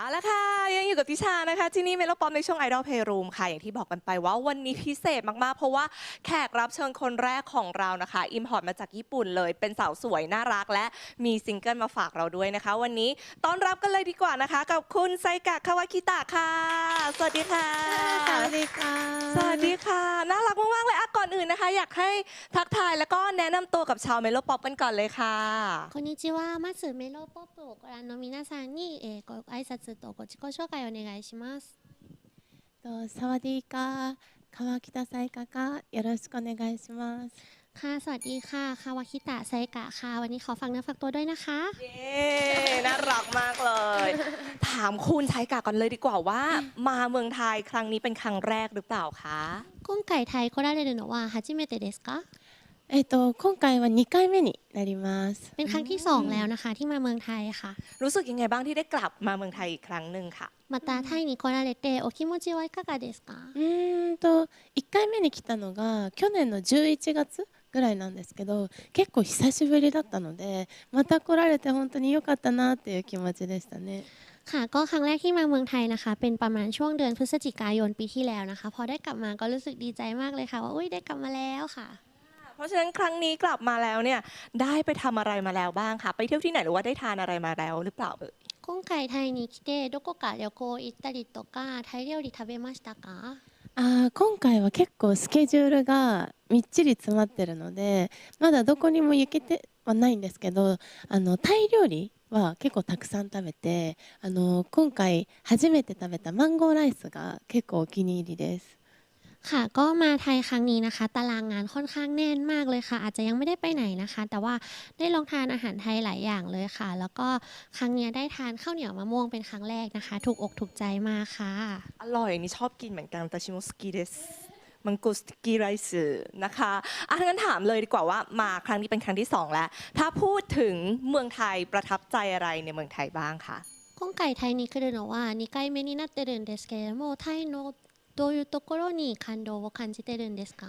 เอาละค่ะ ยังอยู่กับติชานะคะ ที่นี่เมโลป๊อปในช่วงไอดอลเพย์รูมค่ะ อย่างที่บอกกันไปว่าวันนี้พิเศษมาก ๆ เพราะว่าแขกรับเชิญคนแรกของเรานะคะอิมพอร์ตมาจากญี่ปุ่นเลย เป็นสาวสวย น่ารักและมีซิงเกิลมาฝากเราด้วยนะคะ วันนี้ต้อนรับกันเลยดีกว่านะคะ กับคุณไซกะคาวากิตะค่ะ สวัสดีค่ะ สวัสดีค่ะ สวัสดีค่ะ น่ารักมาก ๆ เลยอะก่อนอื่นนะคะ อยากให้ทักทายแล้วก็แนะนำตัวกับชาวเมโลป๊อปกันก่อนเลยค่ะคุณิตะวะมาสึเมโลป๊อこんにちは。まずメロนップをご覧の皆さんに、えーご挨拶とご自己紹介をお願いします。とサワディーカー川北彩花かよろしくお願いします。 ค่ะ สวัสดีค่ะ คาวาคิตะไซกะค่ะ วันนี้ขอฟังเนื้อฝากตัวด้วยนะคะ เย้น่ารักมากเลย ถามคุณชายกาก่อนเลยดีกว่าว่า มาเมืองไทยครั้งนี้เป็นครั้งแรกหรือเปล่าคะ 今回タイ来られるのは初めてですか えっ、と今回は2回目になります。 เป็นครั้งที่สองแล้วนะคะ ที่มาเมืองไทยค่ะ รู้สึกยังไงบ้างที่ได้กลับมาเมืองไทยอีกครั้งหนึ่งค่ะ またタイに来られてお気持ちはいかがですかうーんと1回目に来たのが去年の11月ぐらいなんですけど結構久しぶりだったのでまた来られて本当に良かったなっていう気持ちでしたね。 ค่ะ ก็ครั้งแรกที่มาเมืองไทยนะคะ เป็นประมาณช่วงเดือนพฤศจิกายนปีที่แล้วนะคะ พอได้กลับมาก็รู้สึกดีใจมากเลยค่ะ ว่าอุ้ยได้กลับมาแล้วค่ะ เพราะฉะนั้นครั้งนี้กลับมาแล้วเนี่ยได้ไปทำอะไรมาแล้วบ้างคะไปเที่ยวที่ไหนหรือว่าได้ทานอะไรมาแล้วหรือเปล่าเอ่ย 今回タイに来てどこか旅行行ったりとかタイ料理食べましたかあー今回は結構スケジュールがみっちり詰まってるのでまだどこにも行けてはないんですけどあのタイ料理は結構たくさん食べてあの今回初めて食べたマンゴーライスが結構お気に入りです。 ค่ะ ก็มาไทยครั้งนี้นะคะ ตารางงานค่อนข้างแน่นมากเลยค่ะ อาจจะยังไม่ได้ไปไหนนะคะ แต่ว่าได้ลองทานอาหารไทยหลายอย่างเลยค่ะ แล้วก็ครั้งเนี้ยได้ทานข้าวเหนียวมะม่วงเป็นครั้งแรกนะคะ ถูกอกถูกใจมากค่ะ อร่อยนี่ชอบกินเหมือนกันแต่ชิโมสกิเดสมังกุสกิไรซ์นะคะอ่ะงั้นถามเลยดีกว่าว่ามาครั้งนี้เป็นครั้งที่สองแล้ว ถ้าพูดถึงเมืองไทยประทับใจอะไรในเมืองไทยบ้างคะ 今回タイに来るのは2回目になってるんですけれどもタイの どういうところに感動を感じてるんですか？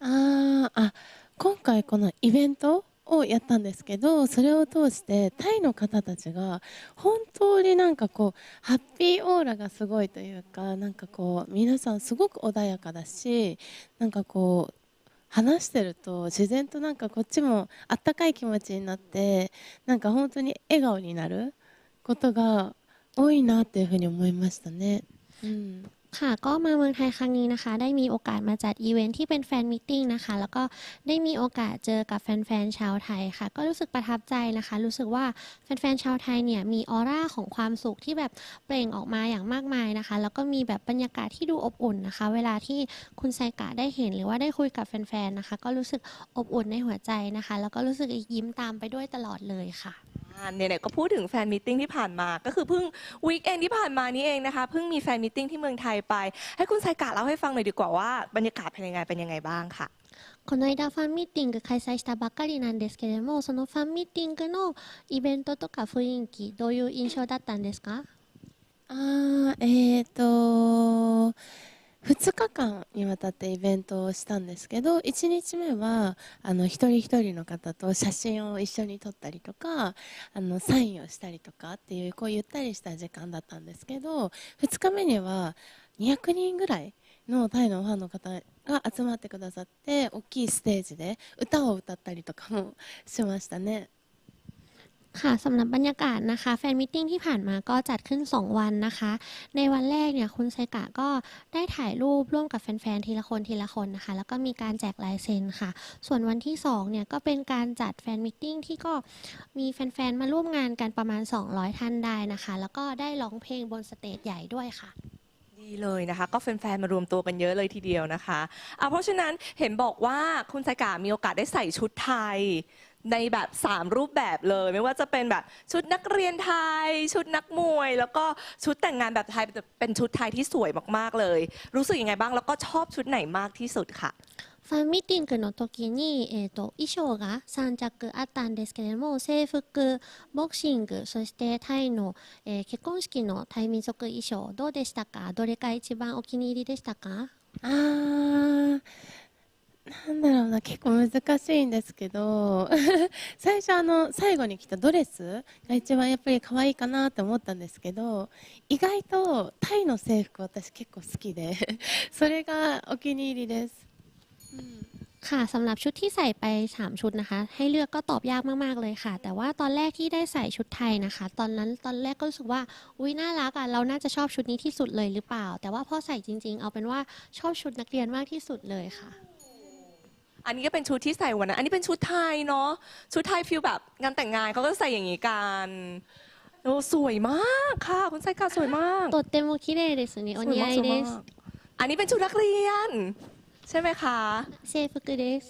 ああ今回このイベントをやったんですけどそれを通してタイの方たちが本当になんかこうハッピーオーラがすごいというかなんかこう皆さんすごく穏やかだしなんかこう話してると自然となんかこっちもあったかい気持ちになってなんか本当に笑顔になることが多いなっていうふうに思いましたね。うん、 ค่ะก็มาเมืองไทยครั้งนี้นะคะ ได้มีโอกาสมาจัดอีเวนท์ที่เป็นแฟนมิทติ้งนะคะ แล้วก็ได้มีโอกาสเจอกับแฟนๆชาวไทยค่ะ ก็รู้สึกประทับใจนะคะ รู้สึกว่าแฟนๆชาวไทยเนี่ยมีออร่าของความสุขที่แบบเปล่งออกมาอย่างมากมายนะคะ แล้วก็มีแบบบรรยากาศที่ดูอบอุ่นนะคะ เวลาที่คุณไซกะได้เห็นหรือว่าได้คุยกับแฟนๆนะคะ ก็รู้สึกอบอุ่นในหัวใจนะคะ แล้วก็รู้สึกยิ้มตามไปด้วยตลอดเลยค่ะานเนี่ยก็พูดถึงแฟนมิทติ้งที่ผ่านมา ก็คือเพิ่งวีคเอนที่ผ่านมานี้เองนะคะเพิ่งมีแฟนมิทติ้งที่เมืองไทยไป ให้คุณสายกาเล่าให้ฟังหน่อยดีกว่าว่าบรรยากาศเป็นยังไงเป็นยังไงบ้างคะ่ะこの間ファンミーティング開催したばっかりなんですけれどもそのファンミーティングのイベントとか雰囲気どういう印象だったんですかあえっ、ー、と2日間にわたってイベントをしたんですけど1日目はあの一人一人の方と写真を一緒に撮ったりとかあのサインをしたりとかっていうこうゆったりした時間だったんですけど2日目には200人ぐらいのタイのファンの方が集まってくださって大きいステージで歌を歌ったりとかもしましたね。 ค่ะสำหรับบรรยากาศนะคะแฟนมิทติ้งที่ผ่านมาก็จัดขึ้น 2 วันนะคะ ในวันแรกเนี่ยคุณไซกะก็ได้ถ่ายรูปร่วมกับแฟนๆทีละคนทีละคนนะคะ แล้วก็มีการแจกลายเซ็นค่ะ ส่วนวันที่2เนี่ยก็เป็นการจัดแฟนมิทติ้งที่ก็มีแฟนๆมาร่วมงานกันประมาณ 200 ท่านได้นะคะ แล้วก็ได้ร้องเพลงบนสเตจใหญ่ด้วยค่ะดีเลยนะคะ ก็แฟนๆมารวมตัวกันเยอะเลยทีเดียวนะคะอะเพราะฉะนั้นเห็นบอกว่าคุณไซกะมีโอกาสได้ใส่ชุดไทย ในแบบ 3 รูปแบบเลย ไม่ว่าจะเป็นแบบชุดนักเรียนไทย ชุดนักมวย แล้วก็ชุดแต่งงานแบบไทยเป็นชุดไทยที่สวยมากๆเลย รู้สึกยังไงบ้างแล้วก็ชอบชุดไหนมากที่สุดค่ะ ファンミーティングの時に、えー、と衣装が3着あったんですけれども制服ボクシングそしてタイの、えー結婚式のタイ民族衣装どうでしたかどれが一番お気に入りでしたかあー なん なんだろうな結構難しいんですけど最初あの最後に着たドレスが一番やっぱり可愛いかなって思ったんですけど意外とタイの制服私結構好きでそれがお気に入りです。 ค่ะสำหรับชุดที่ใส่ไป 3 ชุดนะคะ ให้เลือกก็ตอบยากมากๆเลยค่ะ แต่ว่าตอนแรกที่ได้ใส่ชุดไทยนะคะ ตอนนั้นตอนแรกก็รู้สึกว่าอุ้ยน่ารักอ่ะเราน่าจะชอบชุดนี้ที่สุดเลยหรือเปล่า แต่ว่าพอใส่จริง ๆ เอาเป็นว่าชอบชุดนักเรียนมากที่สุดเลยค่ะ อันนี้ก็เป็นชุดที่ใส่วันนั้นอันนี้เป็นชุดไทยเนาะชุดไทยฟิลแบบงานแต่งงานเขาก็ใส่อย่างนี้กันโอ้สวยมากค่ะ คุณไซกาสวยมาก とっても綺麗ですねお สวย 似 มาก 合 ส い วย で มาก す อันนี้เป็นชุดนักเรียน ใช่ไหมคะ 制服です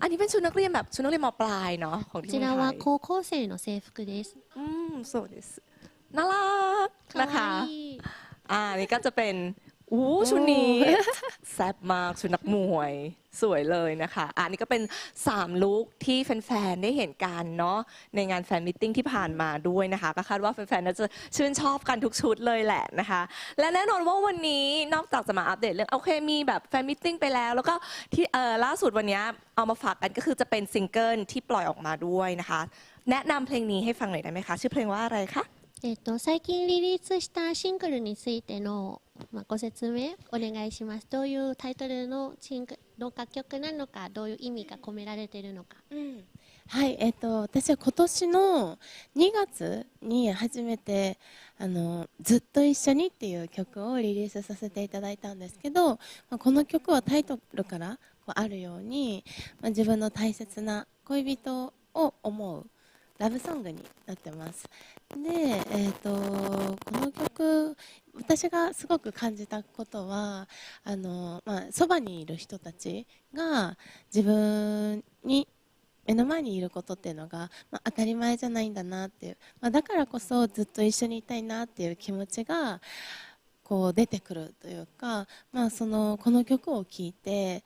อันนี้เป็นชุดนักเรียนแบบชุดนักเรียนมปลายเนาะของ こ ที่ ち เมื ら องไท はい高校生の制服です อืมสวยですน่ารัก か นะคะ わいい อ่านี่ก็จะเป็น อู้ชุดนี้ แซ่บมากชุดนักมวยสวยเลยนะคะอันนี้ก็เป็น 3 ลุคที่แฟน ๆ ได้เห็นกันเนาะในงานแฟนมิทติ้งที่ผ่านมาด้วยนะคะ ก็คาดว่าแฟน ๆ น่าจะชื่นชอบกันทุกชุดเลยแหละนะคะ และแน่นอนว่าวันนี้นอกจากจะมาอัปเดตเรื่องโอเคมีแบบแฟนมิทติ้งไปแล้ว แล้วก็ที่เออล่าสุดวันนี้เอามาฝากกันก็คือจะเป็นซิงเกิลที่ปล่อยออกมาด้วยนะคะ แนะนำเพลงนี้ให้ฟังหน่อยได้ไหมคะ ชื่อเพลงว่าอะไรคะ えっと、最近リリースしたシングルについての、まあ、ご説明お願いします。どういうタイトルのシングの楽曲なのか、どういう意味が込められているのか。うんはい、えっ、と私は今年の2月に初めてあのずっと一緒にっていう曲をリリースさせていただいたんですけど、まあ、この曲はタイトルからこうあるように、まあ、自分の大切な恋人を思うラブソングになってます。で、えっ、とこの曲私がすごく感じたことはあのまあそばにいる人たちが自分に目の前にいることっていうのが、まあ、当たり前じゃないんだなっていう、まあ、だからこそずっと一緒にいたいなっていう気持ちがこう出てくるというか、まあ、そのこの曲を聴いて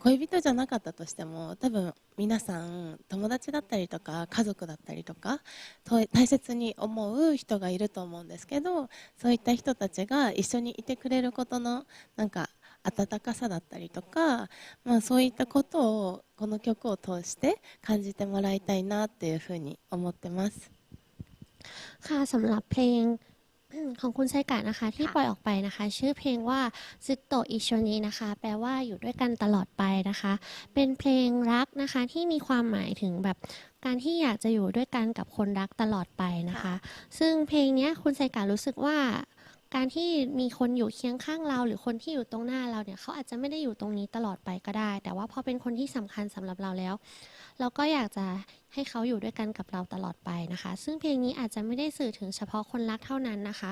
恋人じゃなかったとしても多分皆さん友達だったりとか家族だったりとかと大切に思う人がいると思うんですけどそういった人たちが一緒にいてくれることのなんか温かさだったりとか、まあ、そういったことをこの曲を通して感じてもらいたいなっていうふうに思ってます。 ค่ะสำหรับเพลง ของคุณไซกะนะคะ ที่ปล่อยออกไปนะคะ ชื่อเพลงว่าซึโตอิโชนินะคะ แปลว่าอยู่ด้วยกันตลอดไปนะคะ เป็นเพลงรักนะคะที่มีความหมายถึงแบบการที่อยากจะอยู่ด้วยกันกับคนรักตลอดไปนะคะ ซึ่งเพลงเนี้ยคุณไซกะรู้สึกว่าการที่มีคนอยู่เคียงข้างเรา หรือคนที่อยู่ตรงหน้าเราเนี่ยเขาอาจจะไม่ได้อยู่ตรงนี้ตลอดไปก็ได้ แต่ว่าพอเป็นคนที่สำคัญสำหรับเราแล้ว เราก็อยากจะให้เขาอยู่ด้วยกันกับเราตลอดไปนะคะ ซึ่งเพลงนี้อาจจะไม่ได้สื่อถึงเฉพาะคนรักเท่านั้นนะคะ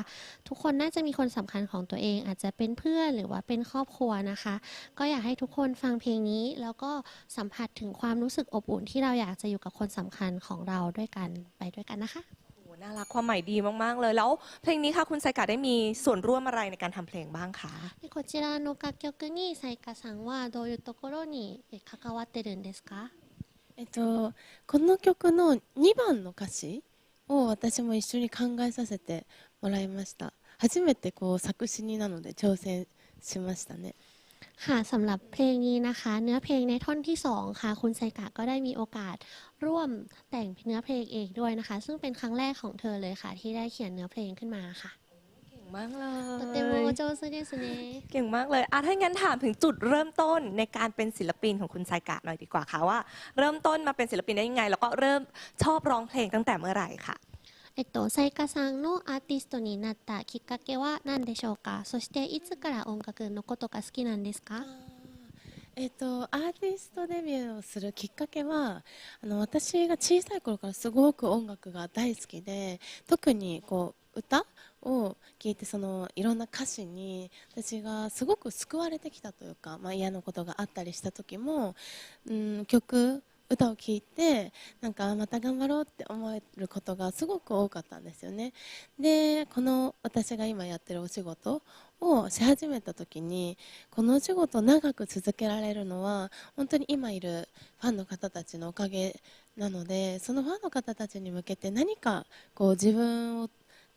ทุกคนน่าจะมีคนสำคัญของตัวเอง อาจจะเป็นเพื่อนหรือว่าเป็นครอบครัวนะคะ ก็อยากให้ทุกคนฟังเพลงนี้ แล้วก็สัมผัสถึงความรู้สึกอบอุ่นที่เราอยากจะอยู่กับคนสำคัญของเราด้วยกันไปด้วยกันนะคะ โอ้น่ารักความหมายดีมาก ๆ เลย แล้วเพลงนี้ค่ะคุณไซกะได้มีส่วนร่วมอะไรในการทำเพลงบ้างคะ でこちらの楽曲にサイカさんはどういうところにえ関わってるんですか えっと、この曲の2番の歌詞を私も一緒に考えさせてもらいました初めてこう作詞になので挑戦しましたね ค่ะสำหรับเพลงนี้นะคะ เนื้อเพลงในท่อนที่ 2 ค่ะ คุณไซกะก็ได้มีโอกาสร่วมแต่งเนื้อเพลงเองด้วยนะคะ ซึ่งเป็นครั้งแรกของเธอเลยค่ะ ที่ได้เขียนเนื้อเพลงขึ้นมาค่ะ เก่ง มากเล とても ย 上手ですね เก่งมากเลยอ่ะถ้างั้นถามถึงจุดเริ่มต้นในการเป็นศิลปินของคุณไซกะหน่อยดีกว่าค่ะว่า เริ่มต้นมาเป็นศิลปินได้ยังไง แล้วก็เริ่มชอบร้องเพลงตั้งแต่เมื่อไหร่ค่ะ えっと、サイカさんのアーティストになったきっかけは何でしょうかそしていつから音楽のことが好きなんですかえっと、アーティストデビューをするきっかけはあの私が小さい頃からすごく音楽が大好きで特にこう 歌を聴いてそのいろんな歌詞に私がすごく救われてきたというか、まあ、嫌なことがあったりした時も、うん、曲歌を聴いてなんかまた頑張ろうって思えることがすごく多かったんですよね。でこの私が今やってるお仕事をし始めた時にこのお仕事を長く続けられるのは本当に今いるファンの方たちのおかげなのでそのファンの方たちに向けて何かこう自分を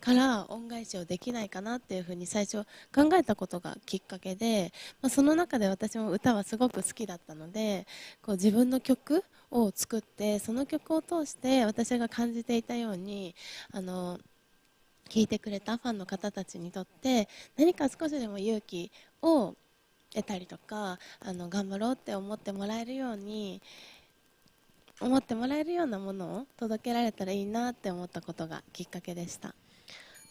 から恩返しをできないかなっていうふうに最初考えたことがきっかけで、まあ、その中で私も歌はすごく好きだったのでこう自分の曲を作ってその曲を通して私が感じていたようにあの聴いてくれたファンの方たちにとって何か少しでも勇気を得たりとかあの頑張ろうって思ってもらえるように思ってもらえるようなものを届けられたらいいなって思ったことがきっかけでした。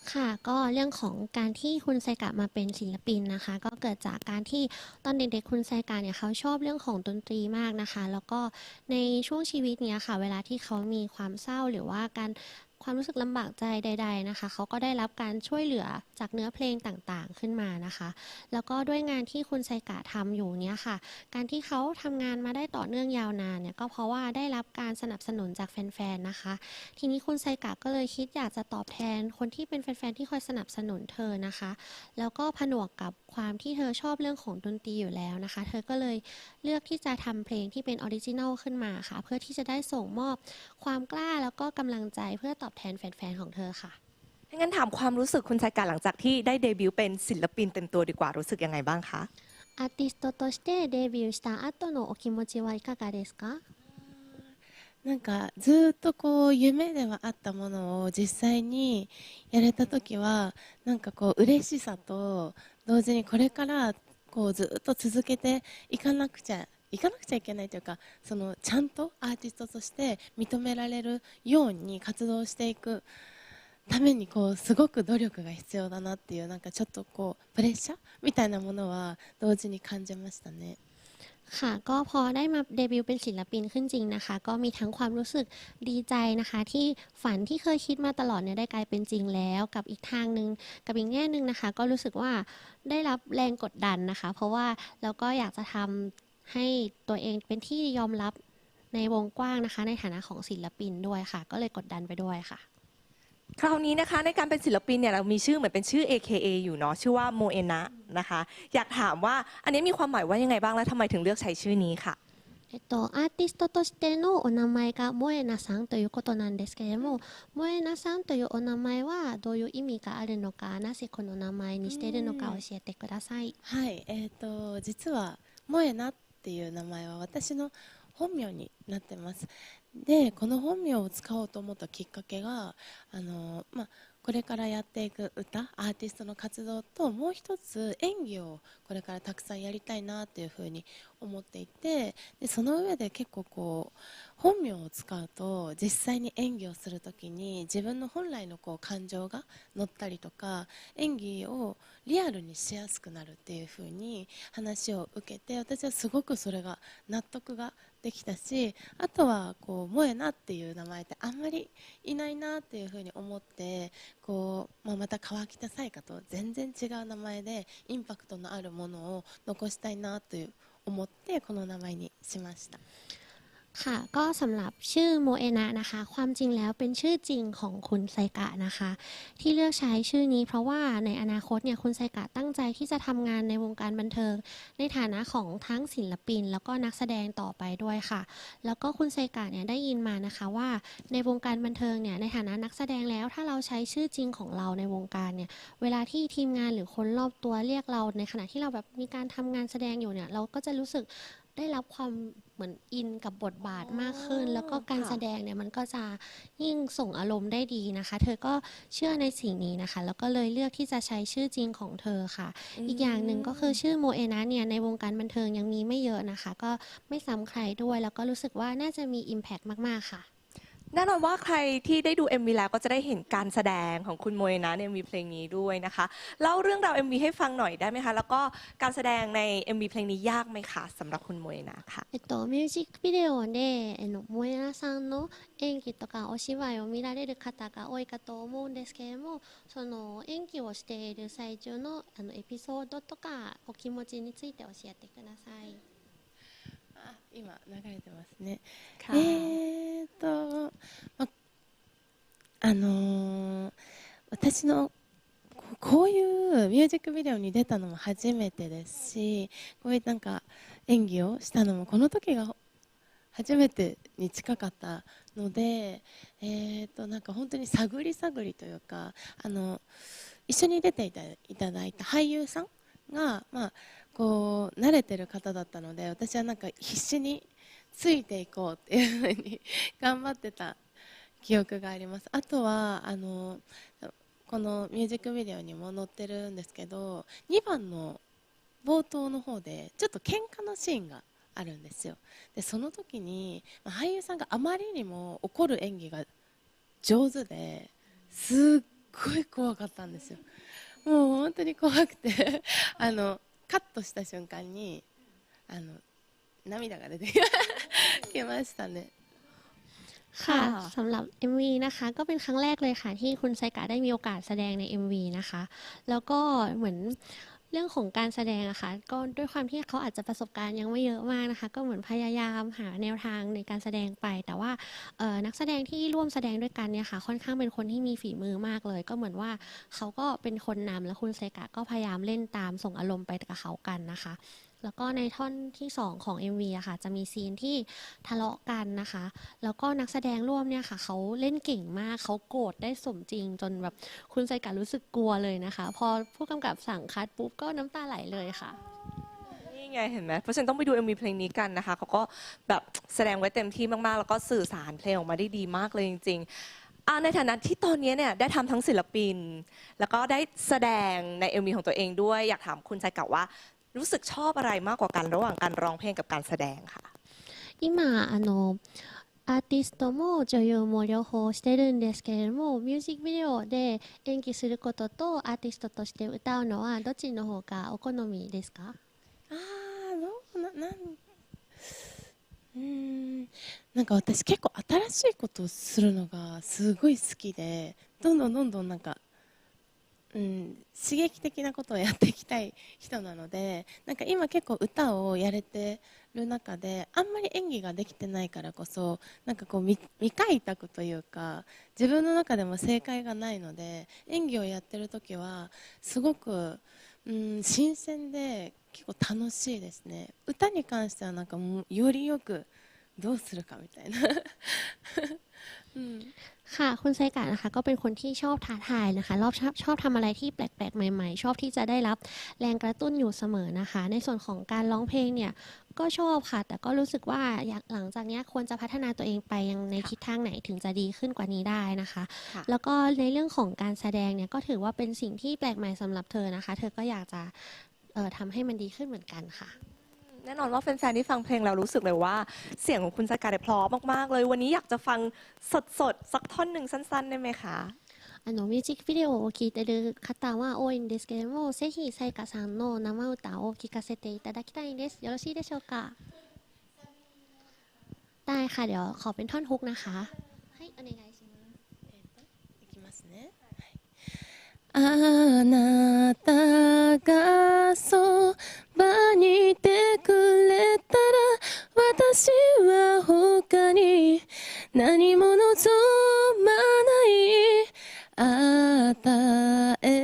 ค่ะก็เรื่องของการที่คุณไซกะมาเป็นศิลปินนะคะ ก็เกิดจากการที่ตอนเด็กๆคุณไซกะเนี่ยเขาชอบเรื่องของดนตรีมากนะคะ แล้วก็ในช่วงชีวิตเนี้ยค่ะ เวลาที่เขามีความเศร้าหรือว่าการ ความรู้สึกลำบากใจใด ๆนะคะเขาก็ได้รับการช่วยเหลือจากเนื้อเพลงต่างๆขึ้นมานะคะ แล้วก็ด้วยงานที่คุณไซกะทำอยู่เนี้ยค่ะ การที่เขาทำงานมาได้ต่อเนื่องยาวนานเนี่ยก็เพราะว่าได้รับการสนับสนุนจากแฟนๆนะคะ ทีนี้คุณไซกะก็เลยคิดอยากจะตอบแทนคนที่เป็นแฟนๆที่คอยสนับสนุนเธอนะคะ แล้วก็ผนวกกับความที่เธอชอบเรื่องของดนตรีอยู่แล้วนะคะ เธอก็เลยเลือกที่จะทำเพลงที่เป็นออริจินัลขึ้นมาค่ะ เพื่อที่จะได้ส่งมอบความกล้าแล้วก็กำลังใจเพื่อตอแทนแฟนๆของเธอค่ะ งั้นถามความรู้สึกคุณไซกาหลังจากที่ได้เดบิวต์เป็นศิลปินเต็มตัวดีกว่ารู้สึกยังไงบ้างคะ アーティストとしてデビューした後のお気持ちはいかがですかなんかずっとこう夢ではあったものを実際にやれた時はなんかこう嬉しさと同時にこれからこうずっと続けていかなくちゃ いかなくちゃいけないというかそのちゃんとアーティストとして認められるように活動していくためにこうすごく努力が必要だなっていうなんかちょっとこうプレッシャーみたいなものは同時に感じましたね。 ค่ะก็พอได้มาเดบิวต์เป็นศิลปินขึ้นจริงนะคะ ก็มีทั้งความรู้สึกดีใจนะคะ ที่ฝันที่เคยคิดมาตลอดเนี่ยได้กลายเป็นจริงแล้ว กับอีกทางหนึ่งกับอีกแง่หนึ่งนะคะ ก็รู้สึกว่าได้รับแรงกดดันนะคะ เพราะว่าเราก็อยากจะทำ ให้ตัวเองเป็นที่ยอมรับในวงกว้างนะคะ ในฐานะของศิลปินด้วยค่ะ ก็เลยกดดันไปด้วยค่ะ คราวนี้นะคะในการเป็นศิลปินเนี่ยเรามีชื่อเหมือนเป็นชื่อ AKA อยู่เนาะชื่อว่าโมเอนะนะคะ อยากถามว่าอันนี้มีความหมายว่ายังไงบ้างและทำไมถึงเลือกใช้ชื่อนี้ค่ะ えっと、アーティストとしてのお名前がモエナさんということなんですけれども、モエナさんというお名前はどういう意味があるのか、なぜこの名前にしているのか教えてください。はい、えー、と実はモエナっ ていう名前は私の本名になってます。でこの本名を使おうと思ったきっかけがあの、まあ、これからやっていく歌アーティストの活動ともう一つ演技をこれからたくさんやりたいなっていうふうに思っていてでその上で結構こう本名を使うと実際に演技をするときに自分の本来のこう感情が乗ったりとか演技をリアルにしやすくなるっていう風に話を受けて私はすごくそれが納得ができたしあとはこう萌えなっていう名前ってあんまりいないなっていう風に思ってこう、まあ、また川北彩花と全然違う名前でインパクトのあるものを残したいなという思ってこの名前にしました。 ค่ะ ก็สำหรับชื่อโมเอนะนะคะ ความจริงแล้วเป็นชื่อจริงของคุณไซกะนะคะ ที่เลือกใช้ชื่อนี้เพราะว่าในอนาคตเนี่ยคุณไซกะตั้งใจที่จะทำงานในวงการบันเทิง ในฐานะของทั้งศิลปิน แล้วก็นักแสดงต่อไปด้วยค่ะ แล้วก็คุณไซกะเนี่ยได้ยินมานะคะว่าในวงการบันเทิงเนี่ยในฐานะนักแสดงแล้วถ้าเราใช้ชื่อจริงของเราในวงการเนี่ยเวลาที่ทีมงานหรือคนรอบตัวเรียกเรา ในขณะที่เราแบบมีการทำงานแสดงอยู่เนี่ยเราก็จะรู้สึก ได้รับความเหมือนอินกับบทบาทมากขึ้นอ๋อแล้วก็การค่ะแสดงเนี่ยมันก็จะยิ่งส่งอารมณ์ได้ดีนะคะ เธอก็เชื่อในสิ่งนี้นะคะ แล้วก็เลยเลือกที่จะใช้ชื่อจริงของเธอค่ะ อีกอย่างหนึ่งก็คือชื่อโมเอนะเนี่ยในวงการบันเทิงยังมีไม่เยอะนะคะ ก็ไม่ซ้ำใครด้วย แล้วก็รู้สึกว่าน่าจะมี Impact มาก ๆ ค่ะ แน่นอนว่าใครที่ได้ดู MV แล้วก็จะได้เห็นการแสดงของคุณโมเอนะใน MV เพลงนี้ด้วยนะคะเล่าเรื่องราว MV ให้ฟังหน่อยได้ไหมคะ แล้วก็การแสดงใน MV เพลงนี้ยากไหมคะสำหรับคุณโมเอนะค่ะ えっと、ミュージックビデオで、えの、萌えなさんの演技とかお芝居を見られる方が多いかと思うんですけれども、その演技をしている最中のあのエピソードとかお気持ちについて教えてください。 あ今流れてますね。えーと、ま、あのー私のこういうミュージックビデオに出たのも初めてですしこういうなんか演技をしたのもこの時が初めてに近かったので、えー、となんか本当に探り探りというかあの一緒に出ていたいただいた俳優さんが、まあ、こう慣れてる方だったので私はなんか必死についていこうっていうふうに頑張ってた記憶があります。あとはあのこのミュージックビデオにも載ってるんですけど2番の冒頭の方でちょっと喧嘩のシーンがあるんですよ。でその時に俳優さんがあまりにも怒る演技が上手ですっごい怖かったんですよ。もう本当に怖くてあのカットした瞬間にあの涙が出てきましたね ค่ะ ค่ะ สำหรับ MV นะคะก็เป็นครั้งแรกเลยค่ะที่คุณไซกะได้มีโอกาสแสดงใน MV นะคะ แล้วก็เหมือน เรื่องของการแสดงอะค่ะก็ด้วยความที่เขาอาจจะประสบการณ์ยังไม่เยอะมากนะคะ ก็เหมือนพยายามหาแนวทางในการแสดงไป แต่ว่านักแสดงที่ร่วมแสดงด้วยกันเนี่ยค่ะ ค่อนข้างเป็นคนที่มีฝีมือมากเลย ก็เหมือนว่าเขาก็เป็นคนนำแล้วคุณเซกะก็พยายามเล่นตามส่งอารมณ์ไปกับเขากันนะคะ แล้วก็ในท่อนที่ 2 ของ MV อะค่ะ จะมีซีนที่ทะเลาะกันนะคะ แล้วก็นักแสดงร่วมเนี่ยค่ะ เขาเล่นเก่งมาก เขาโกรธได้สมจริง จนแบบคุณไซกะรู้สึกกลัวเลยนะคะ พอผู้กำกับสั่งคัดปุ๊บก็น้ำตาไหลเลยค่ะ นี่ไงเห็นไหมเพราะฉะนันต้องไปดู MV เพลงนี้กันนะคะ เขาก็แบบแสดงไว้เต็มที่มากๆ แล้วก็สื่อสารเพลงออกมาได้ดีมากเลยจริง ๆอ่าในฐานะที่ตอนนี้เนี่ยได้ทำทั้งศิลปิน แล้วก็ได้แสดงใน MV ของตัวเองด้วย อยากถามคุณใจกะว่า รู้สึกชอบอะไรมากกว่ากันระหว่างการร้องเพลงกับการแสดงค่ะ 今あのアーティストも女優も両方してるんですけれどもミュージックビデオで演技することとアーティストとして歌うのはどっちの方がお好みですかあーどうななんうーんなんか私結構新しいことをするのがすごい好きでどんどんどんどんなんか、 うん、刺激的なことをやっていきたい人なのでなんか今結構歌をやれてる中であんまり演技ができてないからこそなんかこう未開拓というか自分の中でも正解がないので演技をやってる時はすごくうん、新鮮で結構楽しいですね。歌に関してはなんかよりよくどうするかみたいな、うん、ค่ะ คุณไซกะนะคะ ก็เป็นคนที่ชอบท้าทายนะคะ รอบชอบชอบทำอะไรที่แปลกๆ ใหม่ๆ ชอบที่จะได้รับแรงกระตุ้นอยู่เสมอนะคะ ในส่วนของการร้องเพลงเนี่ยก็ชอบค่ะ แต่ก็รู้สึกว่าอยากหลังจากเนี้ยควรจะพัฒนาตัวเองไปยังในทิศทางไหนถึงจะดีขึ้นกว่านี้ได้นะคะ ค่ะ แล้วก็ในเรื่องของการแสดงเนี่ยก็ถือว่าเป็นสิ่งที่แปลกใหม่สำหรับเธอนะคะ เธอก็อยากจะเอ่อทำให้มันดีขึ้นเหมือนกันค่ะ แน่นอนว่าแฟนๆที่ฟังเพลงเรารู้สึกเลยว่า เสียงของคุณใจกะได้เพราะมากๆเลย วันนี้อยากจะฟังสดๆสักท่อนหนึ่งสั้น ๆ ได้ไหมคะ あのミュージックビデオを聴いてる方は多いんですけれども、ぜひさやかさんの生歌を聴かせていただきたいんです。よろしいでしょうか。ได้ค่ะเดี๋ยวขอเป็นท่อนฮุกนะคะให้お願いしますい あなたがそばにいてくれたら私は他に何も望まない。与え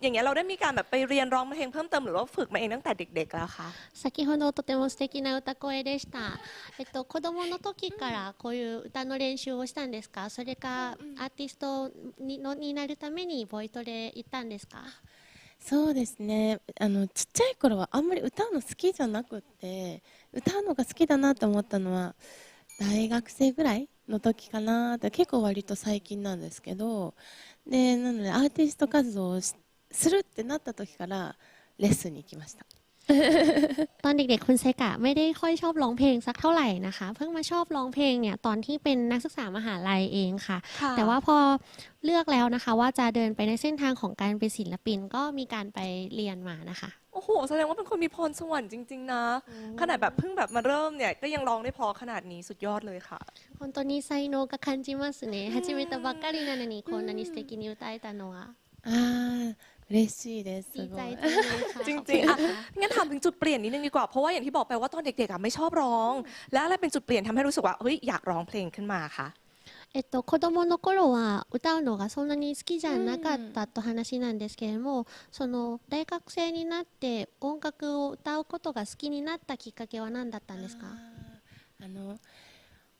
อย่างเงี้ยเราได้มีการแบบไปเรียนร้องเพลงเพิ่มเติมหรือว่าฝึกมาเองตั้งแต่เด็ก ๆ แล้วคะ 先ほどとても素敵な歌声でした。えっと子供の時からこういう歌の練習をしたんですか。それかアーティストにのになるためにボイトレ行ったんですか。そうですねあのちっちゃい頃はあんまり歌うの好きじゃなくって歌うのが好きだなと思ったのは大学生ぐらいの時かなって結構割と最近なんですけどでなのでアーティスト活動をし するってなった時からレッスンに行きました ตอนเด็กๆ คุณไซกะไม่ได้ค่อยชอบร้องเพลงสักเท่าไหร่นะคะ เพิ่งมาชอบร้องเพลงเนี่ยตอนที่เป็นนักศึกษามหาลัยเองค่ะ ค่ะ แต่ว่าพอเลือกแล้วนะคะ ว่าจะเดินไปในเส้นทางของการเป็นศิลปินก็มีการไปเรียนมานะคะ โอ้โห แสดงว่าเป็นคนมีพรสวรรค์จริง ๆ นะ ขนาดแบบเพิ่งแบบมาเริ่มเนี่ย ก็ยังร้องได้เพอขนาดนี้สุดยอดเลยค่ะ 本当に才能が感じますね始めたばっかりなのにこんなに素敵に歌えたのはあー 嬉しいですすดี ご ใจ い จังเลยค่ะ จ ขอบ ริง คุณ ๆอ่ะ ค่ะ งั้นถามถึงจุดเปลี่ยนนิดนึงดีกว่า เพราะว่าอย่างที่บอกไปว่าตอนเด็กๆอ่ะไม่ชอบร้อง แล้วอะไรเป็นจุดเปลี่ยนทำให้รู้สึกว่า เฮ้ย อยากร้องเพลงขึ้นมาคะ えっと、子供の頃は歌うのがそんなに好きじゃなかったと話なんですけれども、その大学生になって音楽を歌うことが好きになったきっかけは何だったんですかあの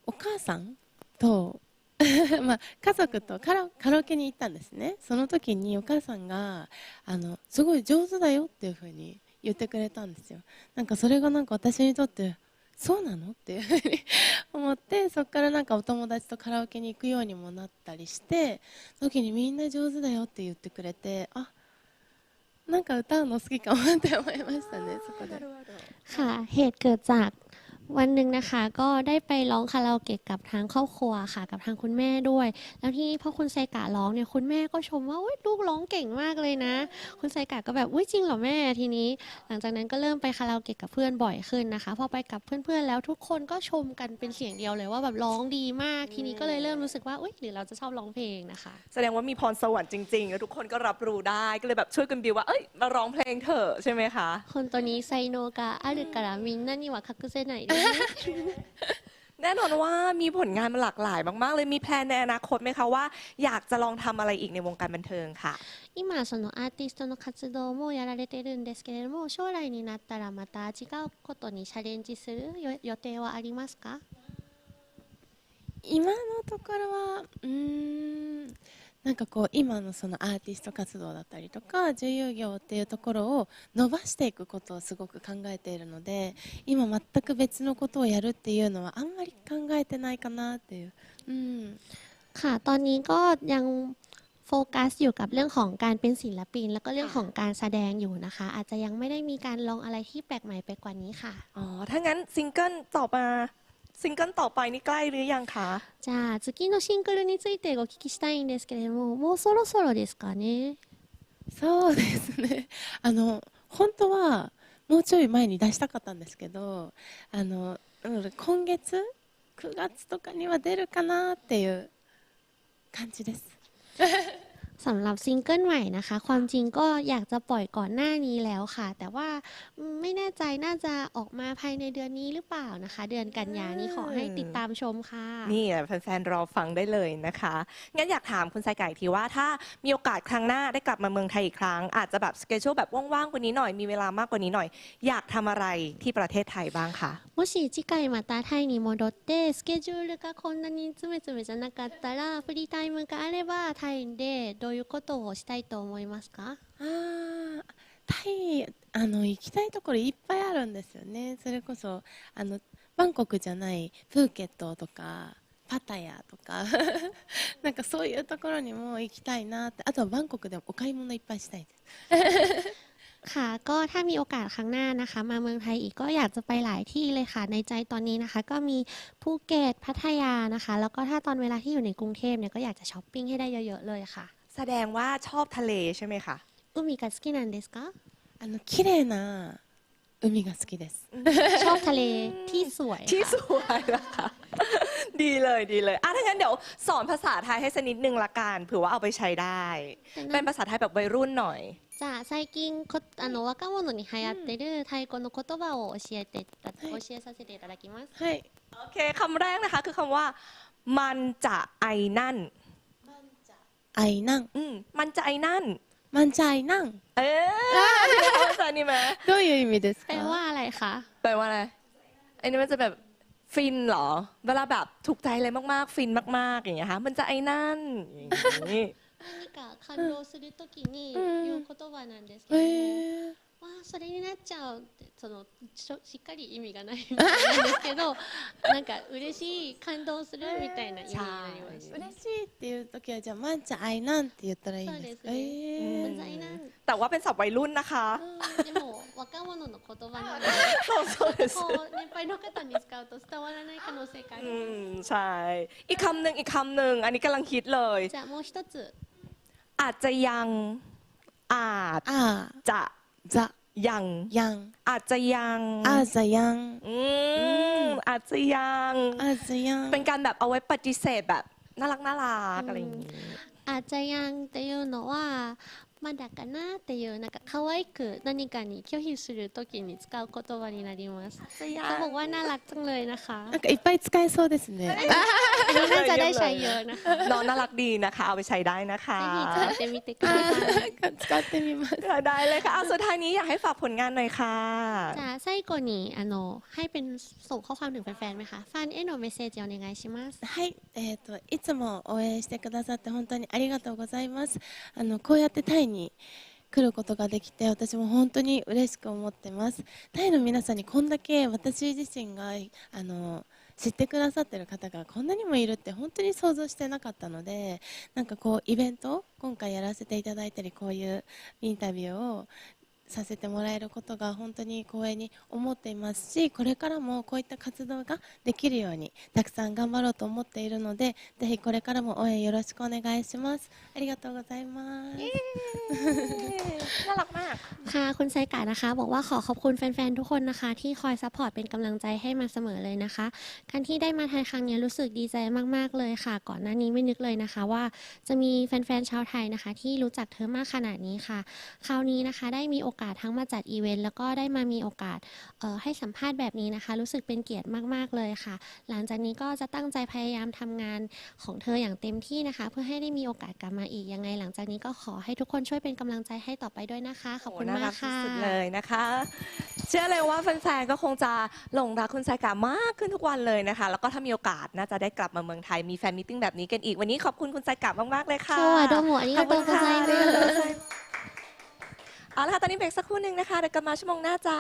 お母さんと まあ家族とカラカラオケに行ったんですねその時にお母さんがあのすごい上手だよっていうふうに言ってくれたんですよなんかそれがなんか私にとってそうなのっていうふうに思ってそこからなんかお友達とカラオケに行くようにもなったりして時にみんな上手だよって言ってくれてあなんか歌うの好きかもって思いましたねそこで。 ค่ะ เหตุเกิดจาก วันหนึ่งนะคะก็ได้ไปร้องคาราโอเกะกับทางครอบครัวค่ะ กับทางคุณแม่ด้วย แล้วที่พ่อคุณไซกะร้องเนี่ยคุณแม่ก็ชมว่าอุ๊ยลูกร้องเก่งมากเลยนะ คุณไซกะก็แบบอุ้ยจริงเหรอแม่ทีนี้ หลังจากนั้นก็เริ่มไปคาราโอเกะกับเพื่อนบ่อยขึ้นนะคะพอไปกับเพื่อนๆแล้วทุกคนก็ชมกันเป็นเสียงเดียวเลยว่าแบบร้องดีมาก ทีนี้ก็เลยเริ่มรู้สึกว่าอุ๊ยหรือเราจะชอบร้องเพลงนะคะ แสดงว่ามีพรสวรรค์จริงๆแล้วทุกคนก็รับรู้ได้ก็เลยแบบช่วยกันบิวว่าเอ้ยมาร้องเพลงเถอะใช่ไหมคะคนตัวนี้ไซโนกะอารุกะรามินนั่นนี่วะคักเซไนแน่นอนว่ามีผลงานมาหลากหลายมากๆ เลย มีแพลนในอนาคตไหมคะว่า อยากจะลองทำอะไรอีกในวงการบันเทิงค่ะ 今そのアーティストの活動もやられてるんですけれども将来になったらまた違うことにチャレンジするよ予定はありますか今のところはうーん なんかこう今のそのアーティスト活動だったりとか女優業っていうところを伸ばしていくことをすごく考えているので今全く別のことをやるっていうのはあんまり考えてないかなっていう、うん、 ค่ะตอนนี้ก็ยังโฟกัสอยู่กับเรื่องของการเป็นศิลปิน แล้วก็เรื่องของการแสดงอยู่นะคะ อาจจะยังไม่ได้มีการลองอะไรที่แปลกใหม่ไปกว่านี้ค่ะ อ๋อ ถ้างั้นซิงเกิลต่อมา ซิงเกิลต่อไปนี่ใกล้หรือยังคะ じゃあ次のシングルについてお聞きしたいんですけれどももうそろそろですかねそうですねあの本当はもうちょい前に出したかったんですけどあのうん今月9月とかには出るかなっていう感じです。 สำหรับซิงเกิลใหม่นะคะ ความจริงก็อยากจะปล่อยก่อนหน้านี้แล้วค่ะ แต่ว่าอืมไม่แน่ใจน่าจะออกมาภายในเดือนนี้หรือเปล่านะคะ เดือนกันยานี้ขอให้ติดตามชมค่ะ นี่แหละแฟนๆรอฟังได้เลยนะคะ งั้นอยากถามคุณไซไก่ทีว่าถ้ามีโอกาสครั้งหน้าได้กลับมาเมืองไทยอีกครั้ง อาจจะแบบสเกจ u แบบว่างๆกว่านี้หน่อย มีเวลามากกว่านี้หน่อย อยากทำอะไรที่ประเทศไทยบ้างคะ もし次回またタイに戻ってスケジュールがこんなに詰め詰めじゃなかったらフリータイムがあればタイでど ういうことをしたいと思いますかあータイあの行きたいところいっぱいあるんですよねそれこそあのバンコクじゃないプーケットとかパタヤとかなんかそういうところにも行きたいなってあとはバンコクでもお買い物いっぱいしたいです ค่ะ ก็ถ้ามีโอกาสครั้งหน้านะคะ มาเมืองไทยอีกก็อยากจะไปหลายที่เลยค่ะ ในใจตอนนี้นะคะ ก็มีภูเก็ตพัทยานะคะ แล้วก็ถ้าตอนเวลาที่อยู่ในกรุงเทพเนี่ยก็อยากจะช้อปปิ้งให้ได้เยอะๆเลยค่ะ แสดงว่าชอบทะเลใช่ไหมคะ อุมิกาสกินันเดสกะ あの綺麗な海が好きです ชอบทะเลที่สวย ที่ส ค่ะ วยนะคะ ดีเลยดีเลยอ่ะถ้างั้นเดี๋ยวสอนภาษาไทยให้สักนิดนึงละกันเผื่อว่าเอาไปใช้ได้ เป็นภาษาไทยแบบวัยรุ่นหน่อย じゃあ最近こあの若者に流行ってる太鼓の言葉を教えていた教えさせていただきます。はい โอเคคำแรกนะคะ คือคำว่า มันจะไอ้นั่น アイナン อืมมันจะไอ้นั่น マンチャアイナン เอ๊ะเข้าใจนี่ไหม どういう意味です แปล か ว่าอะไรคะ แปลว่าอะไรไอ้นี่มันจะแบบฟินเหรอ เวลาแบบถูกใจอะไรมากๆ ฟินมากๆอย่างเงี้ยค่ะมันจะไอ้นั่นอย่างนี้ 何か感動するときにうん言う言葉なんですけへども、え わあそれになっちゃうってそのしょしっかり意味がないみたいなんですけどなんか嬉しい感動するみたいな意味になりました。嬉しいっていう時はじゃあまんちゃん愛なんって言ったらいいんですかそうですねえーうざいな แต่ว่าเป็นศัพท์วัยรุ่นนะคะ でも若者の言葉なので そうそうです こう年配の方に使うと伝わらない可能性があ อื りま มใช่ อีกคำหนึ่งอีกคำหนึ่งอันนี้กำลังคิดเลย すじゃあもう一つ อาจจะยังอาจ あ จะ จะยังยังอาจจะยังอาจจะยังอืมอาจจะยังอาจจะยังเป็นการแบบเอาไว้ปฏิเสธแบบน่ารักน่ารักอะไรอย่างนี้อาจจะยังแต่ยูหนูว่า まだかなっていうなんか可愛く何かに拒否するときに使う言葉になります จะยั เขา ง บอกว่าน่ารักจังเลยนะคะ なんかいっぱい使えそうですね อันนี้น่าจะได้ใช้เยอะนะคะ น้องน่ารักดีนะคะ เอาไปใช้ได้นะคะ ぜひ使ってみてください使ってみます ได้เลยค่ะเอาสุดท้ายนี้อยากให้ฝากผลงานหน่อยค่ะ じゃあ最後にあのให้เป็นส่งข้อความถึงแฟนๆไหมคะファンへのメッセージお願いしますはい、えー、といつも応援してくださって本当にありがとうございますあのこうやってタイ に来ることができて私も本当に嬉しく思ってます。タイの皆さんにこんだけ私自身があの知ってくださってる方がこんなにもいるって本当に想像してなかったのでなんかこうイベント今回やらせていただいたりこういうインタビューをさせてもらえることが本当に光栄に思っていますしこれからもこういった活動ができるようにたくさん頑張ろうと思っているのでぜひこれからも応援よろしくお願いしますありがとうございます น่ารักมาก ค่ะคุณไซกะนะคะ บอกว่าขอขอบคุณแฟนๆทุกคนนะคะ ที่คอยซัพพอร์ตเป็นกำลังใจให้มาเสมอเลยนะคะ การที่ได้มาไทยครั้งนี้รู้สึกดีใจมากๆเลยค่ะ ก่อนหน้านี้ไม่นึกเลยนะคะว่าจะมีแฟนๆชาวไทยนะคะ ที่รู้จักเธอมากขนาดนี้ค่ะ คราวนี้นะคะได้มีโอกาส กาสกาสทั้งมาจัดอีเวนต์แล้วก็ได้มามีโอกาสให้สัมภาษณ์แบบนี้นะคะ รู้สึกเป็นเกียรติมาก ๆ เลยค่ะ หลังจากนี้ก็จะตั้งใจพยายามทำงานของเธออย่างเต็มที่นะคะ เพื่อให้ได้มีโอกาสกลับมาอีกยังไง หลังจากนี้ก็ขอให้ทุกคนช่วยเป็นกำลังใจให้ต่อไปด้วยนะคะขอบคุณมากค่ะสุดเลยนะคะ เชื่อเลยว่าแฟนๆก็คงจะหลงรักคุณสายกามากขึ้นทุกวันเลยนะคะ แล้วก็ถ้ามีโอกาสน่าจะได้กลับมาเมืองไทยมีแฟนมิทติ้งแบบนี้กันอีกวันนี้ขอบคุณคุณสายกามากๆเลยค่ะสวัสดีค่ะอันนี้ก็ตรงใจมาก เอาละค่ะ ตอนนี้เบรกสักครู่หนึ่งนะคะเดี๋ยวกลับมาชั่วโมงหน้าจ้า